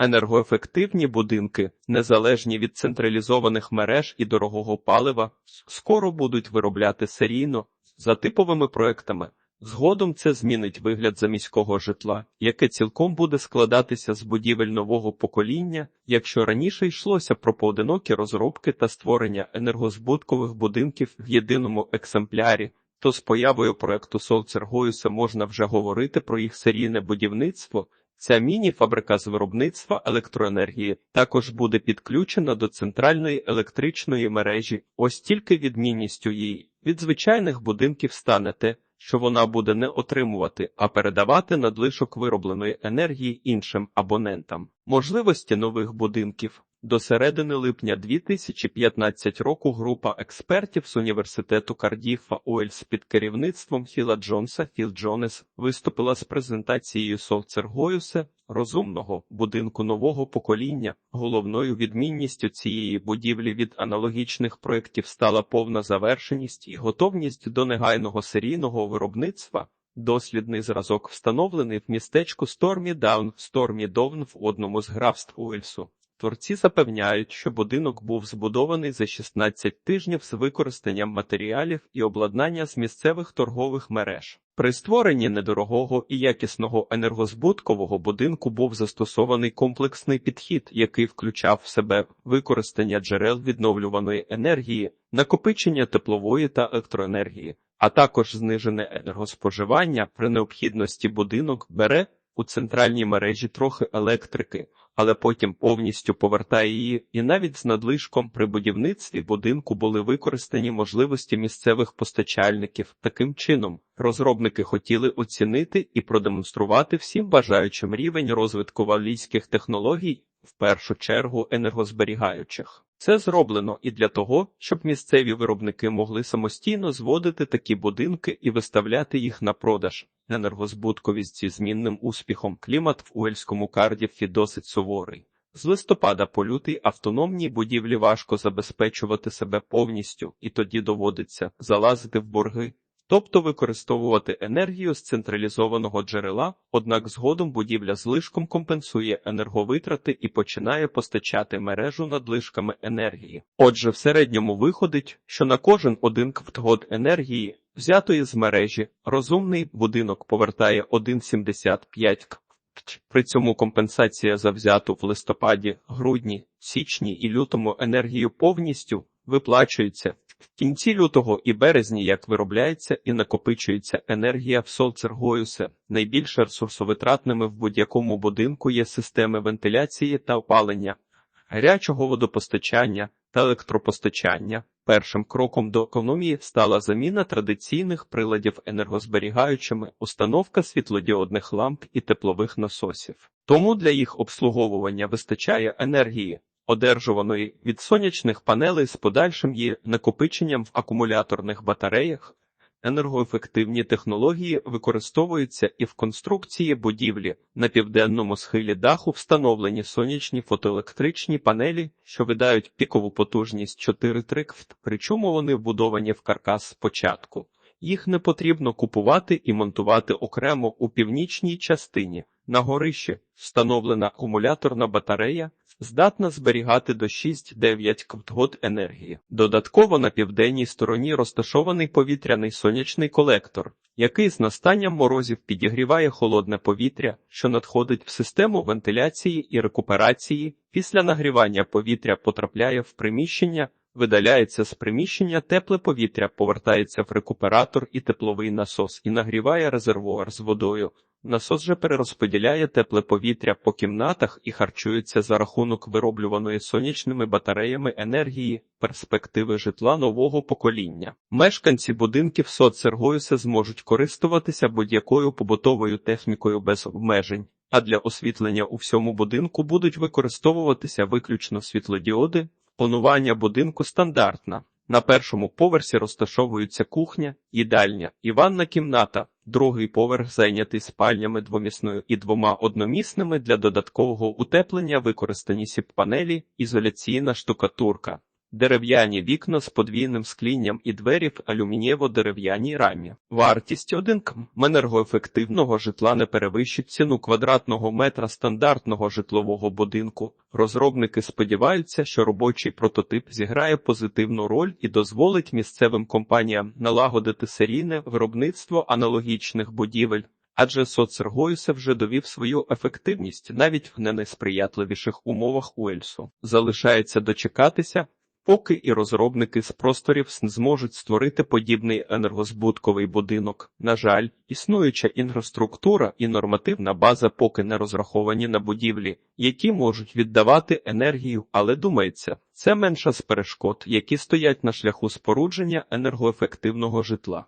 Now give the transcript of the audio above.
Енергоефективні будинки, незалежні від централізованих мереж і дорогого палива, скоро будуть виробляти серійно за типовими проектами. Згодом це змінить вигляд заміського житла, яке цілком буде складатися з будівель нового покоління, якщо раніше йшлося про поодинокі розробки та створення енергозбуткових будинків в єдиному екземплярі, то з появою проекту Солцергоюса можна вже говорити про їх серійне будівництво. Ця міні-фабрика з виробництва електроенергії також буде підключена до центральної електричної мережі. Ось тільки відмінністю її від звичайних будинків стане те, що вона буде не отримувати, а передавати надлишок виробленої енергії іншим абонентам. Можливості нових будинків. До середини липня 2015 року група експертів з університету Кардіфа Уельс під керівництвом Філа Джонса Філ Джонес виступила з презентацією Солцергоюсе розумного будинку нового покоління. Головною відмінністю цієї будівлі від аналогічних проєктів стала повна завершеність і готовність до негайного серійного виробництва. Дослідний зразок встановлений в містечку Стормі Даун в Стормі Довн в одному з графств Уельсу. Творці запевняють, що будинок був збудований за 16 тижнів з використанням матеріалів і обладнання з місцевих торгових мереж. При створенні недорогого і якісного енергозбуткового будинку був застосований комплексний підхід, який включав в себе використання джерел відновлюваної енергії, накопичення теплової та електроенергії, а також знижене енергоспоживання при необхідності будинок бере у центральній мережі трохи електрики, але потім повністю повертає її, і навіть з надлишком при будівництві будинку були використані можливості місцевих постачальників. Таким чином, розробники хотіли оцінити і продемонструвати всім бажаючим рівень розвитку валійських технологій, в першу чергу енергозберігаючих. Це зроблено і для того, щоб місцеві виробники могли самостійно зводити такі будинки і виставляти їх на продаж. Енергозбутковість зі змінним успіхом клімат в Уельському Кардіфі досить суворий. З листопада по лютий автономній будівлі важко забезпечувати себе повністю, і тоді доводиться залазити в борги, тобто використовувати енергію з централізованого джерела, однак згодом будівля злишком компенсує енерговитрати і починає постачати мережу надлишками енергії. Отже, в середньому виходить, що на кожен один квтгод енергії, взятої з мережі, розумний будинок повертає 1,75 кв. При цьому компенсація за взяту в листопаді, грудні, січні і лютому енергію повністю виплачується. В кінці лютого і березні як виробляється і накопичується енергія в Солцергоюсе. Найбільш ресурсовитратними в будь-якому будинку є системи вентиляції та опалення, гарячого водопостачання та електропостачання. Першим кроком до економії стала заміна традиційних приладів енергозберігаючими, установка світлодіодних ламп і теплових насосів. Тому для їх обслуговування вистачає енергії, одержуваної від сонячних панелей з подальшим її накопиченням в акумуляторних батареях. Енергоефективні технології використовуються і в конструкції будівлі на південному схилі даху встановлені сонячні фотоелектричні панелі, що видають пікову потужність 4 триквт, причому вони вбудовані в каркас спочатку. Їх не потрібно купувати і монтувати окремо у північній частині. На горищі встановлена акумуляторна батарея, здатна зберігати до 6-9 квтгод енергії. Додатково на південній стороні розташований повітряний сонячний колектор, який з настанням морозів підігріває холодне повітря, що надходить в систему вентиляції і рекуперації. Після нагрівання повітря потрапляє в приміщення. Видаляється з приміщення тепле повітря, повертається в рекуператор і тепловий насос і нагріває резервуар з водою. Насос же перерозподіляє тепле повітря по кімнатах і харчується за рахунок вироблюваної сонячними батареями енергії, перспективи житла нового покоління. Мешканці будинків соцсергоюся зможуть користуватися будь-якою побутовою технікою без обмежень, а для освітлення у всьому будинку будуть використовуватися виключно світлодіоди. Планування будинку стандартна. На першому поверсі розташовуються кухня, їдальня і ванна кімната. Другий поверх зайнятий спальнями двомісною і двома одномісними для додаткового утеплення використані сіп-панелі, ізоляційна штукатурка. Дерев'яні вікна з подвійним склінням і двері в алюмінієво-дерев'яній рамі. Вартість 1 км енергоефективного житла не перевищить ціну квадратного метра стандартного житлового будинку. Розробники сподіваються, що робочий прототип зіграє позитивну роль і дозволить місцевим компаніям налагодити серійне виробництво аналогічних будівель. Адже соцергоюсе вже довів свою ефективність навіть в не найсприятливіших умовах Уельсу. Залишається дочекатися, поки і розробники з просторів зможуть створити подібний енергозбутковий будинок. На жаль, існуюча інфраструктура і нормативна база поки не розраховані на будівлі, які можуть віддавати енергію, але думається, це менша з перешкод, які стоять на шляху спорудження енергоефективного житла.